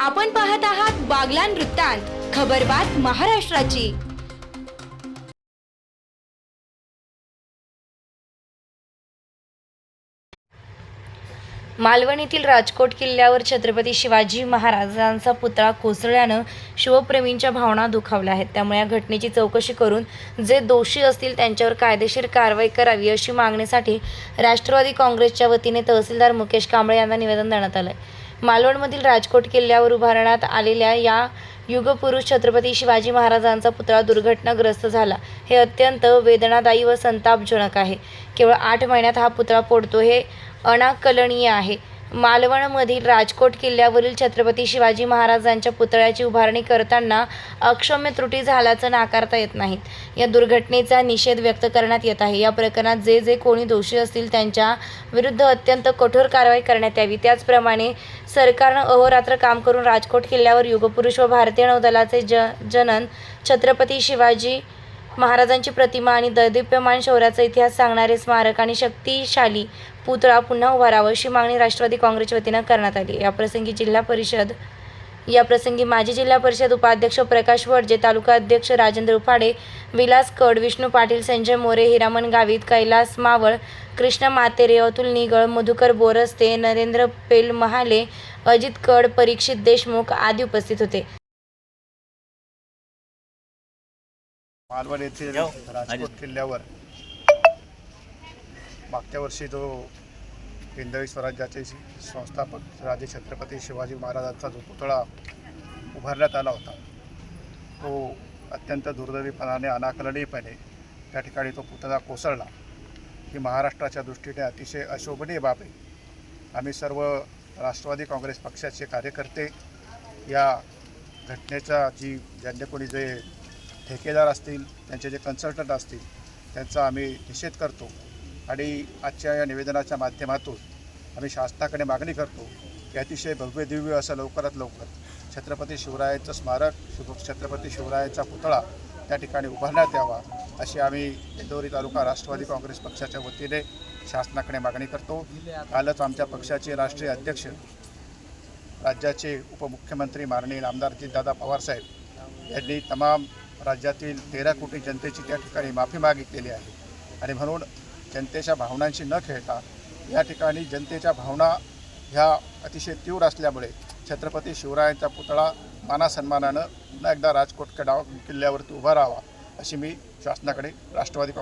आपण पाहत आहात बागलान वृत्तांत खबरबात महाराष्ट्राची. मालवण येथील राजकोट किल्ल्यावर छत्रपती शिवाजी महाराजांचा पुतळा कोसळल्यानं शिवप्रेमींच्या भावना दुखावल्या आहेत. त्यामुळे या घटनेची चौकशी करून जे दोषी असतील त्यांच्यावर कायदेशीर कारवाई करावी अशी मागणीसाठी राष्ट्रवादी काँग्रेसच्या वतीने तहसीलदार मुकेश कांबळे यांना निवेदन देण्यात आलं मालवणमधील राजकोट किल्ल्यावर उभारण्यात आलेल्या या युगपुरुष छत्रपती शिवाजी महाराजांचा पुतळा दुर्घटनाग्रस्त झाला. हे अत्यंत वेदनादायी व संतापजनक आहे. केवळ आठ महिन्यात हा पुतळा पोडतो हे अनाकलनीय आहे. मालवणमधील राजकोट किल्ल्यावरील छत्रपती शिवाजी महाराजांच्या पुतळ्याची उभारणी करताना अक्षम्य त्रुटी झाल्याचं नाकारता येत नाहीत या दुर्घटनेचा निषेध व्यक्त करण्यात येत आहे. या प्रकरणात जे जे कोणी दोषी असतील त्यांच्या विरुद्ध अत्यंत कठोर कारवाई करण्यात यावी. त्याचप्रमाणे सरकारनं अहोरात्र काम करून राजकोट किल्ल्यावर युगपुरुष व भारतीय नौदलाचे ज जनन छत्रपती शिवाजी महाराजांची प्रतिमा आणि दैदिप्यमान शौर्याचा इतिहास सांगणारे स्मारक आणि शक्तिशाली पुतळा पुन्हा उभारावा अशी मागणी राष्ट्रवादी काँग्रेसच्या वतीनं करण्यात आली. याप्रसंगी जिल्हा परिषद याप्रसंगी माजी जिल्हा परिषद उपाध्यक्ष प्रकाश वडजे तालुका अध्यक्ष राजेंद्र उफाडे विलास कड विष्णू पाटील संजय मोरे हिरामण गावित कैलास मावळ कृष्ण मातेरे अतुल निगळ मधुकर बोरस्ते नरेंद्र पेल महाले अजित कड परीक्षित देशमुख आदी उपस्थित होते. मालवण येथील राजकोट किल्ल्यावर मागच्या वर्षी जो हिंदवी स्वराज्याचे संस्थापक राजे छत्रपती शिवाजी महाराजांचा जो पुतळा उभारण्यात आला होता तो अत्यंत दुर्दैवीपणाने अनाकलनीयपणे त्या ठिकाणी तो पुतळा कोसळला. ही महाराष्ट्राच्या दृष्टीने अतिशय अशोभनीय बाब आहे. आम्ही सर्व राष्ट्रवादी काँग्रेस पक्षाचे कार्यकर्ते या घटनेचा जी ज्यांनी कोणी जे ठेकेदार असतील त्यांचे जे कन्सल्टंट असतील त्यांचा आम्ही निषेध करतो. आणि आजच्या या निवेदनाच्या माध्यमातून आम्ही शासनाकडे मागणी करतो की अतिशय भव्य दिव्य असं लवकरात लवकर छत्रपती शिवरायांचं स्मारक शिव छत्रपती शिवरायांचा पुतळा त्या ठिकाणी उभारण्यात यावा अशी आम्ही इंदोरी तालुका राष्ट्रवादी काँग्रेस पक्षाच्या वतीने शासनाकडे मागणी करतो. कालच आमच्या पक्षाचे राष्ट्रीय अध्यक्ष राज्याचे उपमुख्यमंत्री माननीय आमदार दादा पवारसाहेब यांनी तमाम राज्यातील तेरा कोटी जनतेची त्या ठिकाणी माफी मागितलेली आहे. आणि म्हणून जनतेच्या भावनांशी न खेळता या ठिकाणी जनतेच्या भावना ह्या अतिशय तीव्र असल्यामुळे छत्रपती शिवरायांचा पुतळा मानासन्मानानं पुन्हा एकदा राजकोट कडाव किल्ल्यावरती उभा राहावा अशी मी शासनाकडे राष्ट्रवादी